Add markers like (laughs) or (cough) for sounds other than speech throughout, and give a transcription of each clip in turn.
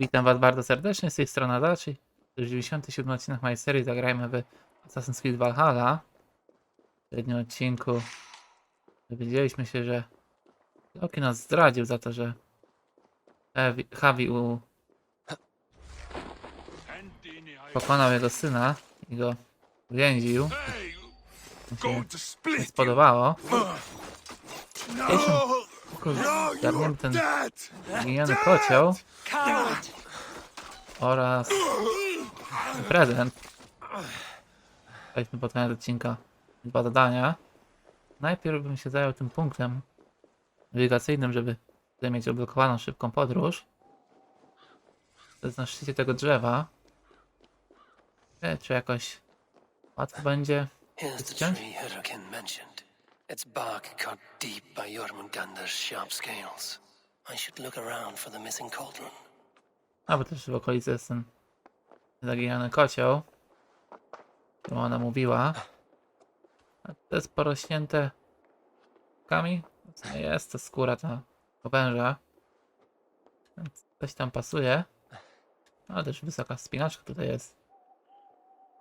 Witam Was bardzo serdecznie, z tej strony Adachi. To już 97 odcinek mojej serii Zagrajmy w Assassin's Creed Valhalla. W poprzednim odcinku dowiedzieliśmy się, że Loki nas zdradził za to, że Javi u... pokonał jego syna i go uwięził. Hey, Mi się nie spodobało. No, Tylko no, zgarniemy ten giniony kocioł oraz prezent. Weźmy pod koniec odcinka dwa zadania. Najpierw bym się zajął tym punktem nawigacyjnym, żeby tutaj mieć odblokowaną szybką podróż. To jest na szczycie tego drzewa. Nie, czy jakoś łatwo będzie Wciąć? Its bark cut deep by Jormungandr's sharp scales. I should look around for the missing cauldron. A, bo też w okolicy jest ten zaginiony kocioł, którą ona mówiła. A to jest porośnięte kami. Jest to skóra ta węża. Więc coś tam pasuje. Ale też wysoka spinaczka tutaj jest.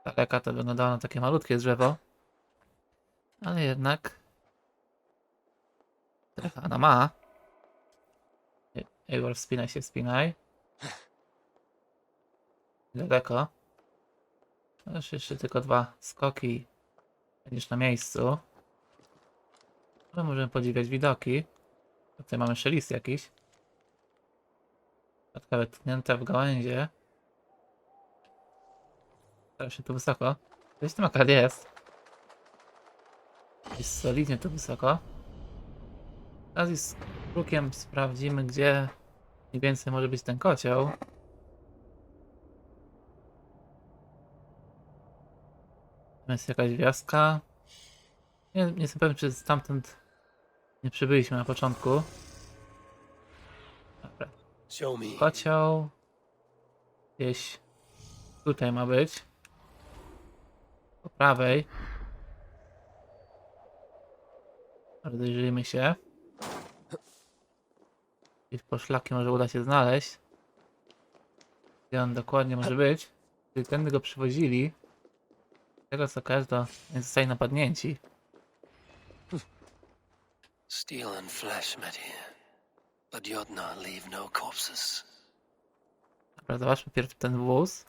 Z Daleka to wyglądało na takie malutkie drzewo. Ale jednak ona ma. Eivor, wspinaj się, wspinaj. Daleko. Już jeszcze tylko dwa skoki. Będziesz na miejscu. Ale możemy podziwiać widoki. Tutaj mamy jeszcze lis jakiś. Klatka wytknięta w gałęzie. Teraz się tu wysoko. Gdzieś tam akurat jest. Jest solidnie tu wysoko. Teraz z krukiem sprawdzimy, gdzie mniej więcej może być ten kocioł. Tam jest jakaś wioska. Nie, nie jestem pewien, czy stamtąd nie przybyliśmy na początku. Dobra. Kocioł. Gdzieś tutaj ma być. Po prawej. Rozejrzyjmy się. Gdzieś poszlaki może uda się znaleźć. Gdzie on dokładnie może być. Gdy tędy go przywozili. Z tego co każda nie zostali napadnięci. Steel and flesh met here. But Jodna leave no corpses. Dobra, zobaczmy pierw ten wóz.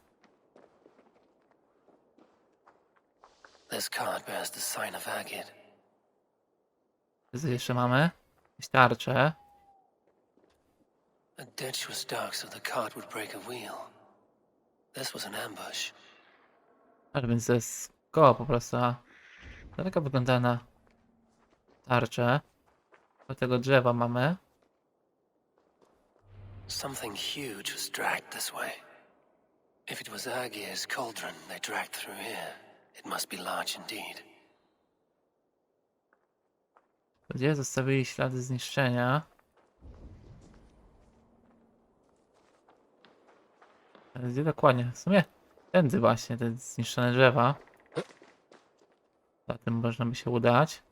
This card bears the sign of Agid. Co jeszcze mamy? Jakieś tarcze. A ditch was dark so the cart would break a wheel. This was an ambush. Ale więc to jest koło po prostu. a Daleka wygląda na tarczę. Do tego drzewa mamy. Something huge was dragged this way. If it was Agir's cauldron they dragged through here, it must be large indeed. Gdzie zostawili ślady zniszczenia. Gdzie dokładnie? W sumie tędy właśnie, te zniszczone drzewa. Za tym można by się udać.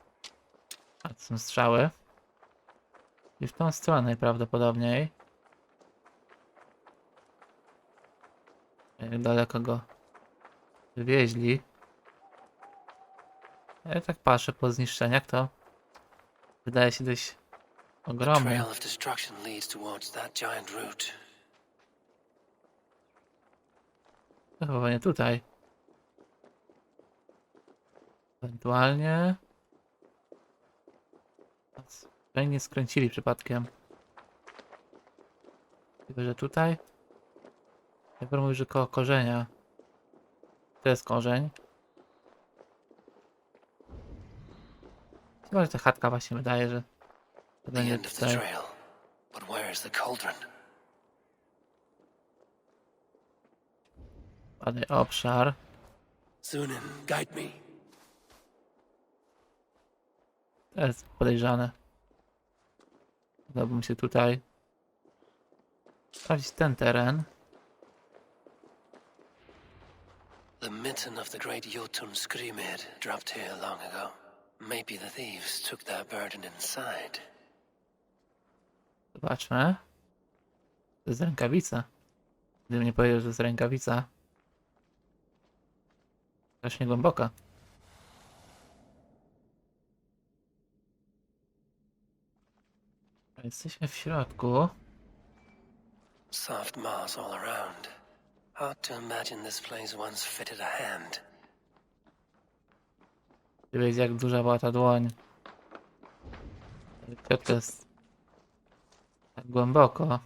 A to są strzały. I w tą stronę najprawdopodobniej. Jak daleko go wywieźli. Ja tak patrzę po zniszczeniach, to wydaje się dość ogromny. To chyba nie tutaj. Ewentualnie. Tutaj nie skręcili przypadkiem. Chyba, że tutaj. Jak mówi, że koło korzenia. To jest korzeń. Chyba, że ta chatka właśnie wydaje, że to będzie tutaj. Ładny obszar. Zunin, guide me. To jest podejrzane. Udałbym się tutaj. Sprawdzić ten teren. The mitten of the great Jotun Screamhead dropped here long ago. Maybe the thieves took their burden inside. Zobaczmy. To jest rękawica. Gdybym nie powiedział, że to jest rękawica. Strasznie głęboka. Jesteśmy w środku. Soft moss all around. Hard to imagine this place once fitted a hand. Ty wiesz jak duża była ta dłoń. Środku jest tak głęboko.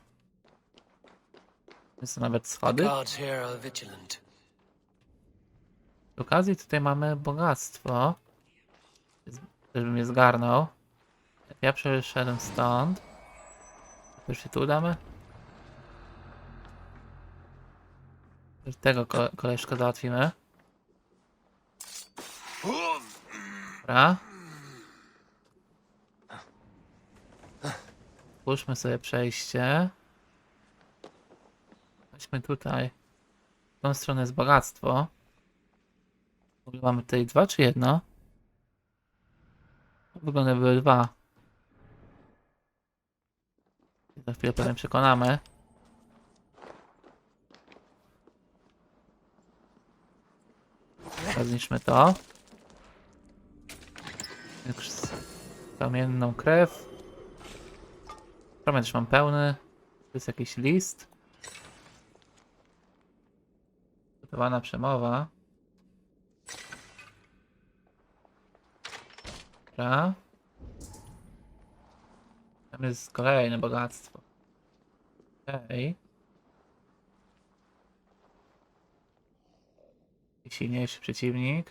Jest to nawet The schody. guards here are vigilant. Z okazji tutaj mamy bogactwo. Też bym je zgarnął. Ja przeszedłem stąd. To już się tu udamy? Tego ko koleżka załatwimy. Dobra. Spójrzmy sobie przejście. Chodźmy tutaj. W tą stronę jest bogactwo. Mamy tutaj dwa czy jedno? Wygląda były dwa. Za chwilę pewnie przekonamy. Zniszczmy to. Już Kamienną krew. Promień też mam pełny. To jest jakiś list. Gotowana przemowa. Dobra. Tam jest kolejne bogactwo. Okej. I silniejszy przeciwnik.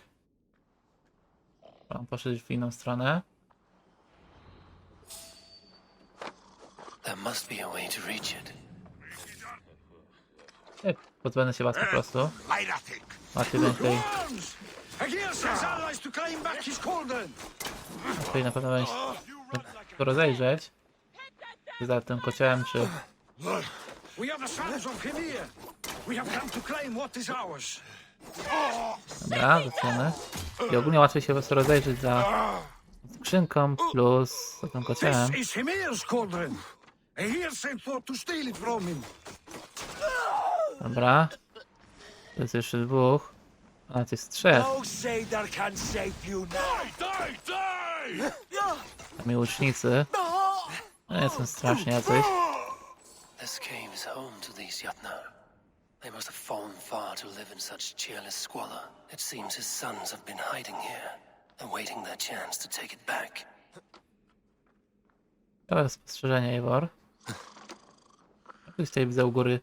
Mam poszedł w inną stronę. There must be a way to reach it. Nie, pozbędę się was po prostu. Macie więcej. Arms! Aegir's his allies to claim back his cauldron! Tutaj na pewno będzie to rozejrzeć. Czy za tym kociołem, czy... Dobra, zaczniemy. I ogólnie łatwiej się po prostu rozejrzeć za skrzynką plus za tym kociołem. Dobra. To jest jeszcze dwóch. A, to jest trzech. No sailor can save you now. Die, die, Tam i łucznicy. No, są strasznie jacyś. This cave is home to these Jotnar. They must have fallen far to live in such cheerless squalor. It seems his sons have been hiding here, awaiting their chance to take it back. To jest spostrzeżenie, Ivor. Ktoś tutaj widzę u góry.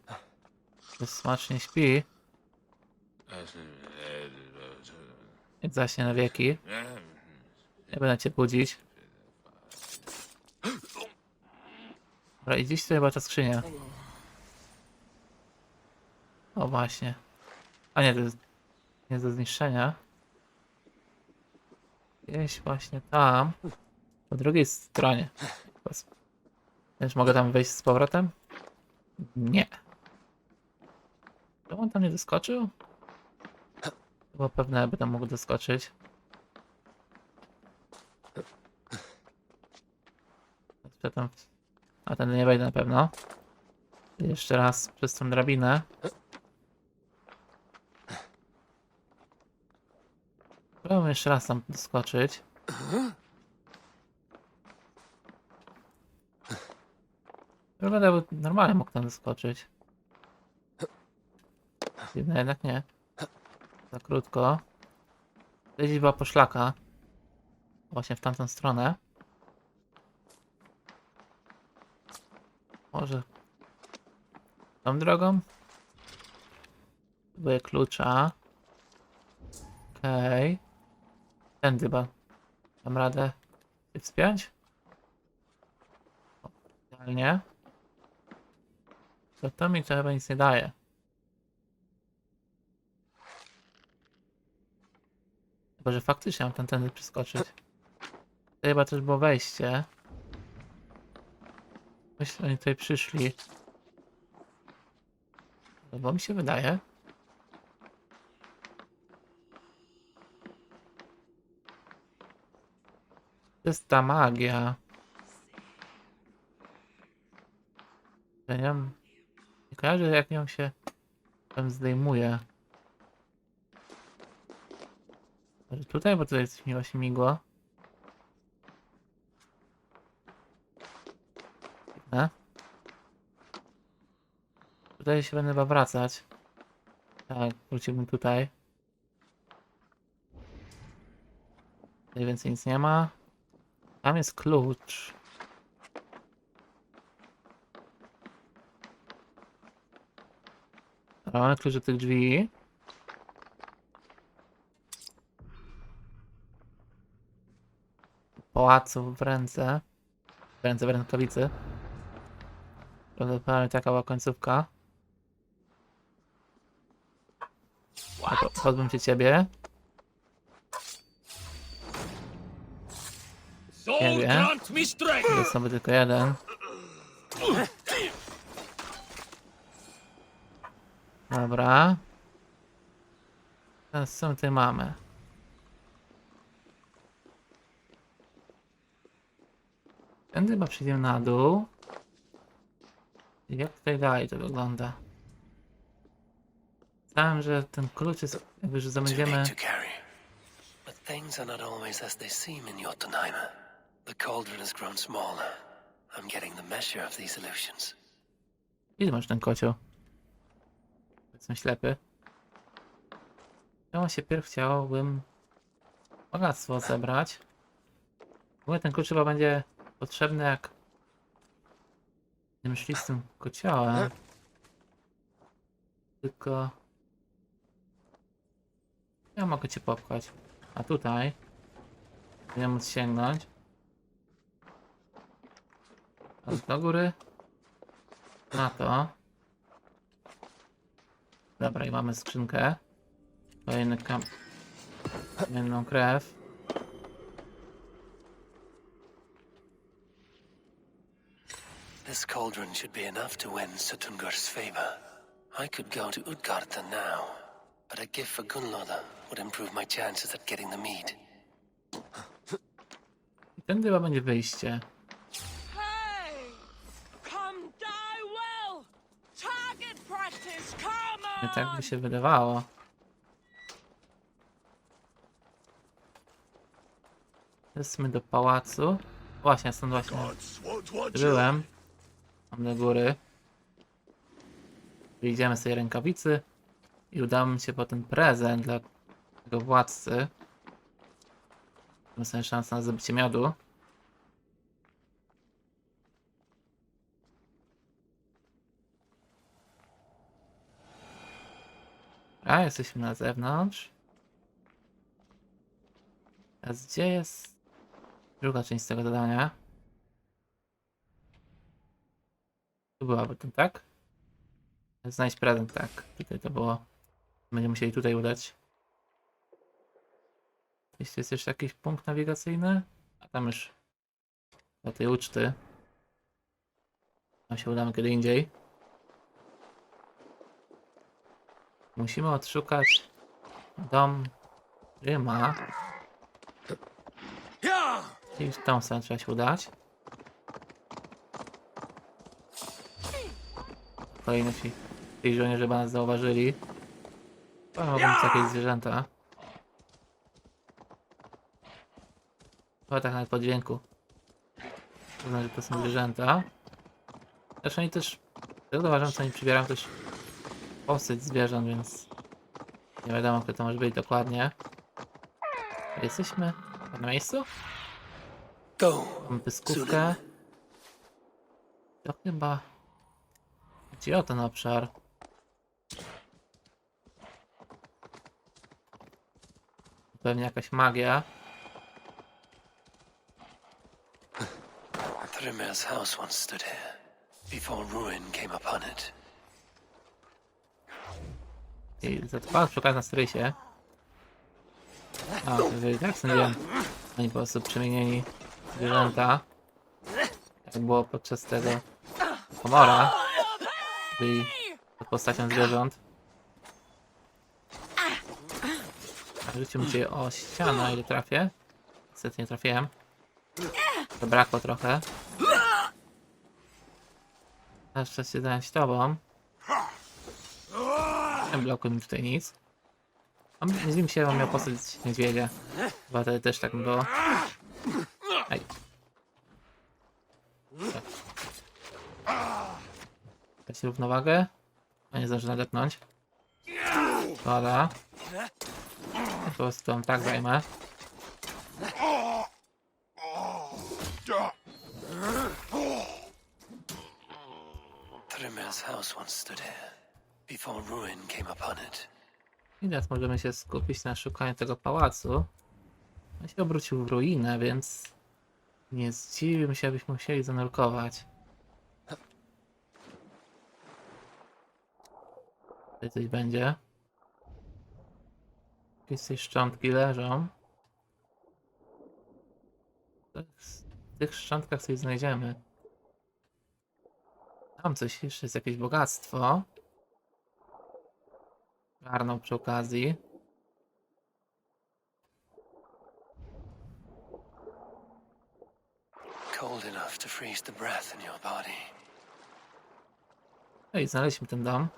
Smacznie śpi. Zaśnie na wieki. Nie będę cię budzić. Dobra, i gdzieś tutaj była ta skrzynia. O właśnie. A nie, to jest nie do zniszczenia. Gdzieś właśnie tam. Po drugiej stronie. Też mogę tam wejść z powrotem? Nie. Czemu on tam nie doskoczył? Było pewne, tam mógł doskoczyć. Przedtem... A ten nie wejdę na pewno. Jeszcze raz przez tą drabinę. Próbujmy jeszcze raz tam doskoczyć. Wygląda, normalnie mógł tam doskoczyć. Dziwne, jednak nie. Za krótko. Gdzieś była poszlaka. Właśnie w tamtą stronę. Może tą drogą? Próbuję klucza. Okej. Tędy chyba. Dam radę się wspiąć? Idealnie. To to mi to chyba nic nie daje. Że faktycznie mam tędy przeskoczyć. To chyba też było wejście. Myślę, oni tutaj przyszli. No bo mi się wydaje. To jest ta magia. Ja nie, wiem, nie kojarzę jak nią się Tam zdejmuję. Może tutaj, bo tutaj coś mi właśnie migło. Tutaj się będę chyba wracać. Tak, wróciłbym tutaj. Tutaj więcej nic nie ma. Tam jest klucz. Dobra, mamy klucz do tych drzwi. Pałacu w ręce. W ręce, w rękawicy. Prawdopodobnie taka była końcówka. Po- Pozbym się ciebie. Strength! Jest sobie tylko jeden. Dobra. Teraz co my tutaj mamy? Tędy chyba przyjdziemy na dół. I Jak tutaj dalej to wygląda? Myślałem, że ten klucz jest jakby, że carry. But things are not always as they seem in. The cauldron has grown smaller. I'm getting the measure of these illusions. Ile masz ten kocioł? Jestem ślepy. Ja się pierw chciałbym bogactwo zebrać. W ogóle ten klucz chyba będzie potrzebny jak tym kociołem. Tylko ja mogę cię popchać. A tutaj będę móc sięgnąć. A do góry na to. Dobra, i mamy skrzynkę. Kolejny kam... Kamienną krew. This cauldron should be enough to win Sutungur's favor. I could go to Utgarda now, but a gift for Gunloda would improve my chances at getting the mead. I ten chyba będzie wyjście. Hey! Come die well! Target practice, come Nie tak by się wydawało. Jesteśmy do pałacu. Właśnie, stąd właśnie byłem. Mam do góry. Wyjdziemy z tej rękawicy i udało mi się po ten prezent dla tego władcy. Mamy sobie szansę na zdobycie miodu. A, jesteśmy na zewnątrz. Teraz gdzie jest druga część tego zadania? Tu byłaby ten, tak? Znajdź prezent, tak. Tutaj to było. Będziemy musieli tutaj udać. Jeśli jest jeszcze jakiś punkt nawigacyjny, a tam już do tej uczty. Tam się udamy kiedy indziej. Musimy odszukać dom Ryma. Yeah! I w tą stronę trzeba się udać. Kolejny ci ci żołnierze chyba nas zauważyli. Mogą być jakieś zwierzęta. Chyba tak nawet po dźwięku. Znaczy, że to są zwierzęta. Zresztą oni też, tak uważam, co oni przybierają też posyć zwierząt, więc nie wiadomo, kto to może być dokładnie. Jesteśmy na miejscu? Go! Mamy pyskówkę. To chyba... Gdzie o ten obszar? Pewnie jakaś magia. Thrymir's house once stood here, before ruin came upon it. I zatrwała okazji na strysie. A, jeżeli tak sądziłem. Oni po prostu przemienieni w zwierzęta. Jak było podczas tego komora. Byli pod postacią zwierząt. Rzucił cię o ścianę, ile trafię. Niestety nie trafiłem. Zabrakło trochę. Czas się zająć tobą. Nie blokuj mi tutaj nic. Z nim się miał postać niedźwiedzia. Chyba wtedy też tak było. Ej. Tak. Jakaś równowagę? A nie zdążę nadepnąć. Szkoda. Po prostu on tak zajmę. House once stood here, before ruin came upon it. I teraz możemy się skupić na szukaniu tego pałacu. On się obrócił w ruinę, więc nie zdziwiłbym się, abyśmy musieli zanurkować. Tutaj coś będzie. Jakieś szczątki leżą. Tak, W tych szczątkach coś znajdziemy. Tam coś jeszcze jest jakieś bogactwo. Garnął przy okazji. Cold enough to freeze the breath in your body. I znaleźliśmy ten dom.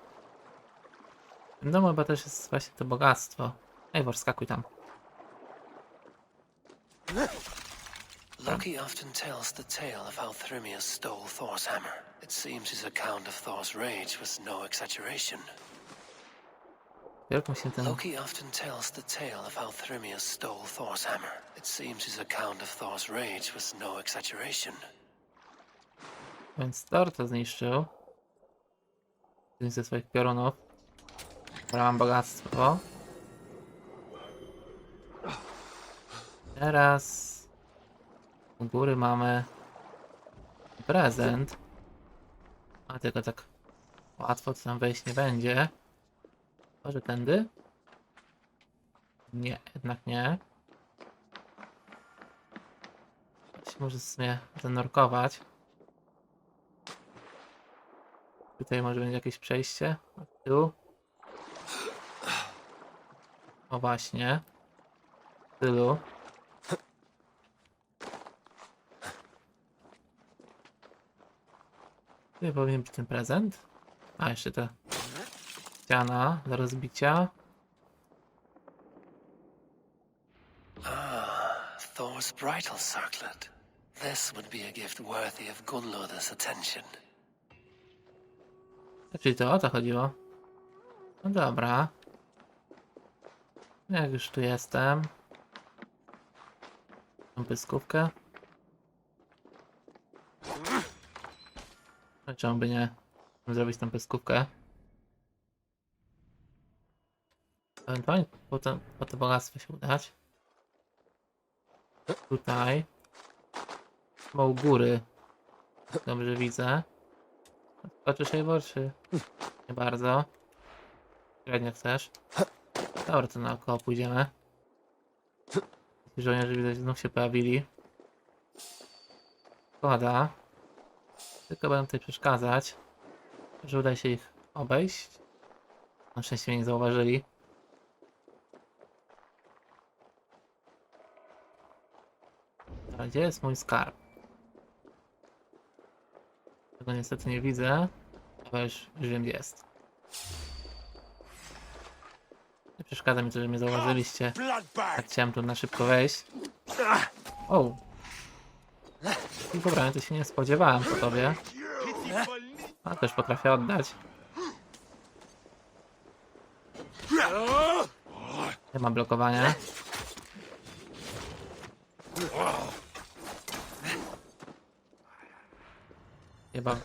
Domu chyba też jest właśnie to bogactwo. Ej, skakuj tam. Loki often tells the tale of how Thrymir stole Thor's hammer. It seems his account of Thor's rage was no exaggeration. Jak mu się ten... Loki often tells the tale of how Thrymir stole Thor's hammer. It seems his account of Thor's rage was no exaggeration. Więc Thor to zniszczył. Jeden ze swoich piorunów. Mam bogactwo. Teraz... U góry mamy... Prezent. A tylko tak... Łatwo to tam wejść nie będzie. Może tędy? Nie, jednak nie. Się może sumie zanurkować. Tutaj może będzie jakieś przejście tyłu. O właśnie. Tylu. Tutaj powinien być ten prezent. A, jeszcze ta ściana do rozbicia. Thor's bridal circlet. This would be a gift worthy of Gunlother's attention. Czyli to o to chodziło. No dobra. Jak już tu jestem. Mam pyskówkę. Czemu by nie zrobić tą pyskówkę? Ewentualnie po to, po to bogactwo się udać. Tutaj. Chyba u góry. Dobrze widzę. Patrzysz Eivor, czy nie bardzo? Średnio chcesz? Dobra, to naokoło pójdziemy. Ci żołnierze widać znów się pojawili. Szkoda. Tylko będę tutaj przeszkadzać. Że uda się ich obejść. Na szczęście mnie nie zauważyli. A gdzie jest mój skarb? Tego niestety nie widzę, ale już wiem gdzie jest. Przeszkadza mi to, że mnie zauważyliście. Tak chciałem tu na szybko wejść. O! Dobra, to się nie spodziewałem po tobie. A też potrafię oddać. Nie ma blokowania. Chyba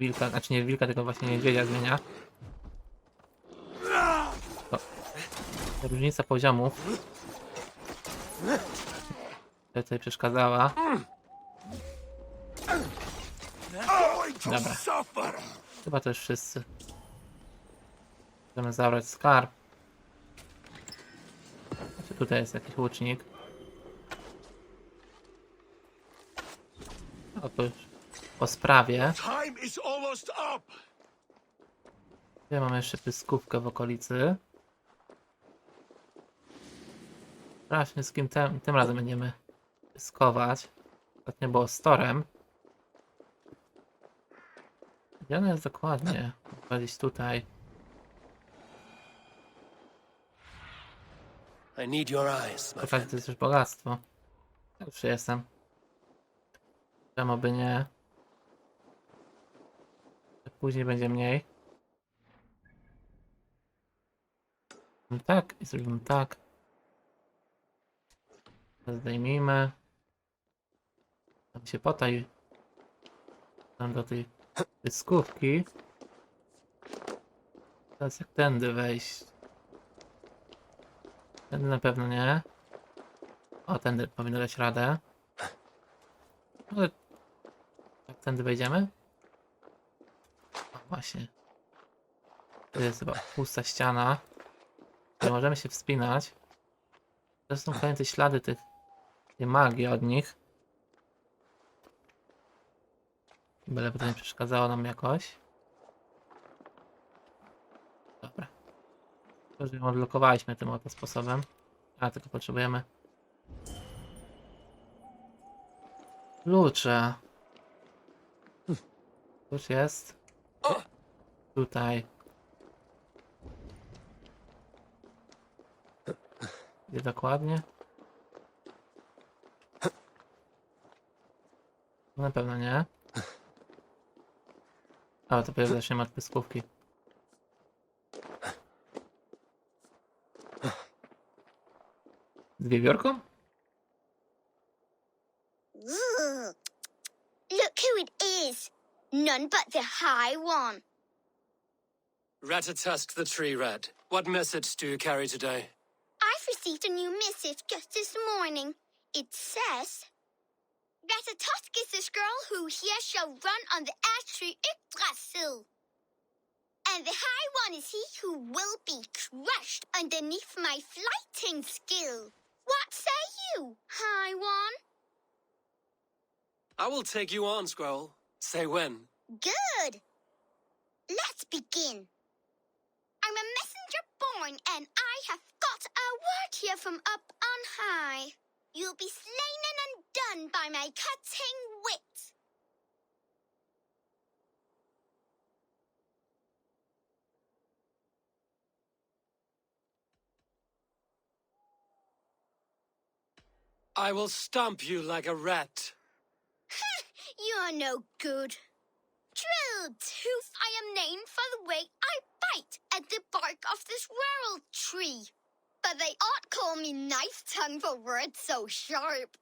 wilka, znaczy nie wilka, tylko właśnie niedźwiedzia zmienia. To, to różnica poziomów. Tutaj przeszkadzała. Dobra. Chyba też wszyscy. Chcemy zabrać skarb. Znaczy tutaj jest jakiś łucznik. O, to już po sprawie. Tutaj mamy jeszcze pyskówkę w okolicy. Sprawdźmy z kim tem, tym razem będziemy pyskować. Ostatnio było z Torem. Gdzie ona jest dokładnie? Chyba Gdzieś tutaj. I need your eyes, my Pokażę, friend. to jest już bogactwo. Już jestem. Czemu by nie? Później będzie mniej. No tak, i zrobimy tak. Zdejmijmy. Tam się potaj. Tam do tej dyskówki. Teraz jak tędy wejść? Tędy na pewno nie. O, tędy powinno dać radę. Ale... Jak tędy wejdziemy? O, właśnie. To jest chyba pusta ściana. Nie możemy się wspinać. To są te ślady tych... tej magii od nich. Byle to nie przeszkadzało nam jakoś. Dobra. To już ją odblokowaliśmy tym oto sposobem. A, tylko potrzebujemy Klucze. Klucz jest. Tutaj. Gdzie dokładnie? Na pewno nie. Ale to pewnie zaczniemy od pyskówki. Z wiewiórką? Look who it is. None but the High One. Ratatusk the Tree Rat. What message do you carry today? I've received a new message just this morning. It says, Ratatusk is this girl who here shall run on the ash tree Yggdrasil. And the High One is he who will be crushed underneath my flighting skill. What say you, High One? I will take you on, Squirrel. Say when. Good. Let's begin. I'm a messenger born, and I have got a word here from up on high. You'll be slain and undone by my cutting wit. I will stomp you like a rat. (laughs) You're no good. Drill tooth, I am named for the way I bite at the bark of this world tree. But they ought call me knife tongue for words so sharp.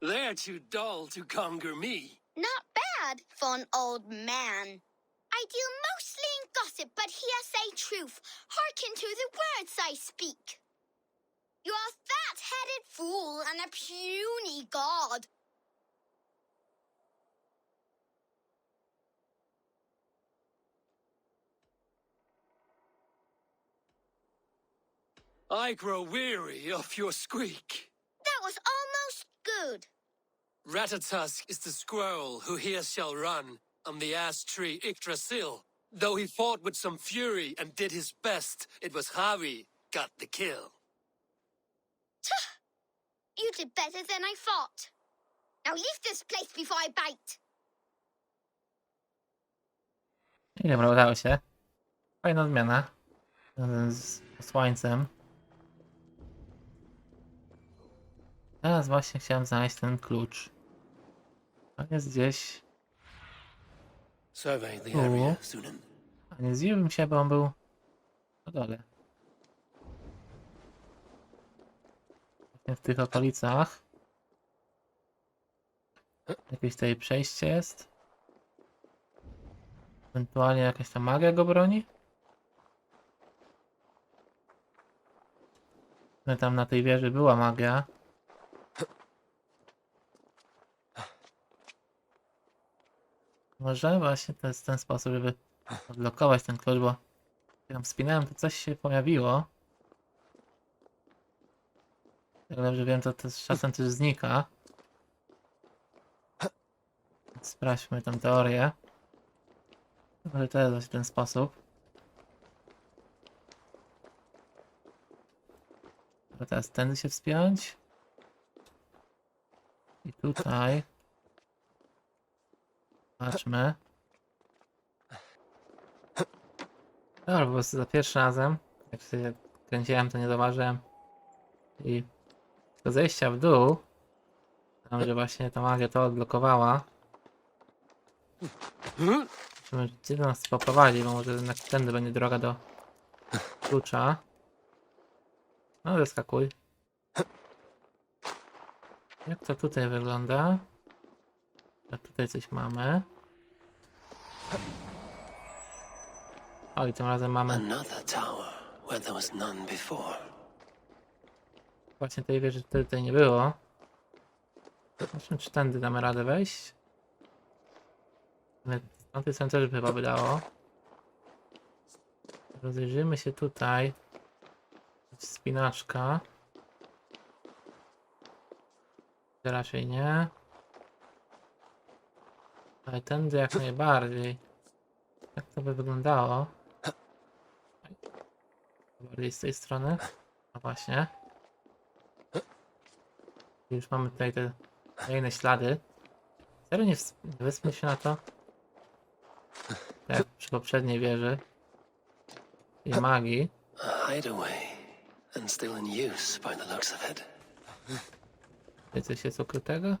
They're too dull to conquer me. Not bad, fun old man. I deal mostly in gossip, but here say truth. Hearken to the words I speak. You're a fat-headed fool and a puny god. I grow weary of your squeak. That was almost good. Ratatusk is the squirrel who here shall run on the ash tree Yggdrasil. Though he fought with some fury and did his best, it was Harvey got the kill. You did better than I thought. Now leave this place before I bite. I dobra, udało się. Fajna zmiana. Razem z słońcem. Teraz właśnie chciałem znaleźć ten klucz. On jest gdzieś. Survey the area, Sunan. A nie zdziwiłbym się, bo on był na dole. W tych okolicach. Jakieś tutaj przejście jest. Ewentualnie jakaś ta magia go broni. No tam na tej wieży była magia. Może właśnie to jest ten sposób, żeby odblokować ten klucz, bo jak tam wspinałem, to coś się pojawiło. Jak dobrze wiem, to też czasem też znika. Sprawdźmy tę teorię. Może to jest właśnie ten sposób. Dobra, teraz tędy się wspiąć. I tutaj. Zobaczmy. Dobra, po prostu za pierwszym razem, jak się kręciłem, to nie zauważyłem. I do zejścia w dół, tam, że właśnie ta magia to odblokowała. Gdzie nas poprowadzi, bo może jednak tędy będzie droga do klucza. No, zeskakuj. Jak to tutaj wygląda? A tutaj coś mamy. O, i tym razem mamy Another tower where there was none before. Właśnie tej wieży, której tutaj nie było. Zobaczmy, czy tędy damy radę wejść. Ale tamtej strony też by chyba wydało. Rozejrzyjmy się tutaj. Spinaczka. Raczej nie. Ale tędy jak najbardziej. Jak to by wyglądało? Bardziej z tej strony. No właśnie. Już mamy tutaj te kolejne ślady. Serio nie wyspmy się na to? Tak jak przy poprzedniej wieży. I magii. Hideaway, and still in use by the looks of it. Tutaj coś jest ukrytego?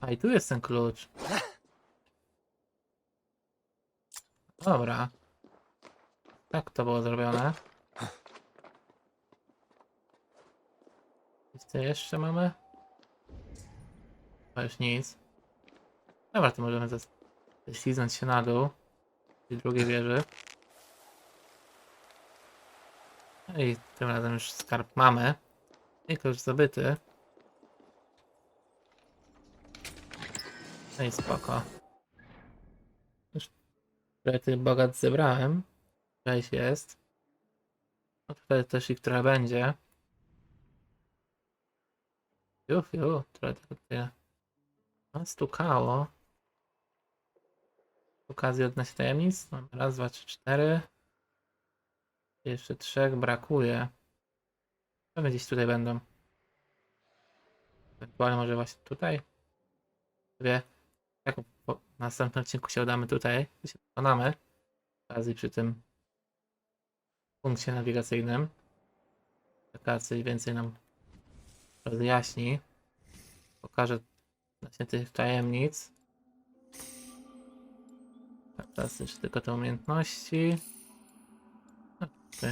A i tu jest ten klucz. Dobra. Tak to było zrobione. Co jeszcze mamy? Chyba już nic. Dobra, to możemy ześliznąć się na dół. I drugiej wieży. No i tym razem już skarb mamy. I klucz zdobyty. No i spoko. Już trochę tych bogat zebrałem. Cześć jest. No tutaj też ich trochę będzie. Fiu, fiu, trochę tego tutaj no, stukało. Okazji odnośnie tajemnic. Mamy raz, dwa, trzy, cztery. Jeszcze trzech brakuje. Pewnie gdzieś tutaj będą. Ewentualnie może właśnie tutaj. Jak po w następnym odcinku się udamy tutaj, to się przekonamy. Okazji przy tym punkcie nawigacyjnym. Coś więcej nam rozjaśni. Pokażę właśnie tych tajemnic. Tak, teraz jeszcze tylko te umiejętności. No,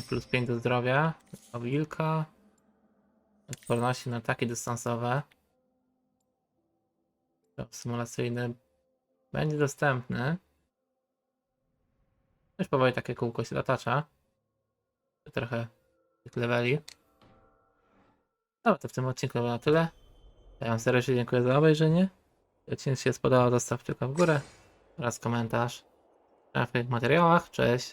plus 5 do zdrowia. Do wilka. Odporności na ataki dystansowe. To symulacyjny będzie dostępny. Już powoli takie kółko się zatacza. Trochę tych leveli. Dobra, to w tym odcinku było na tyle. Ja wam serdecznie dziękuję za obejrzenie. Jeśli odcinek się spodobał, zostaw tylko w górę oraz komentarz. Tych materiałach. Cześć.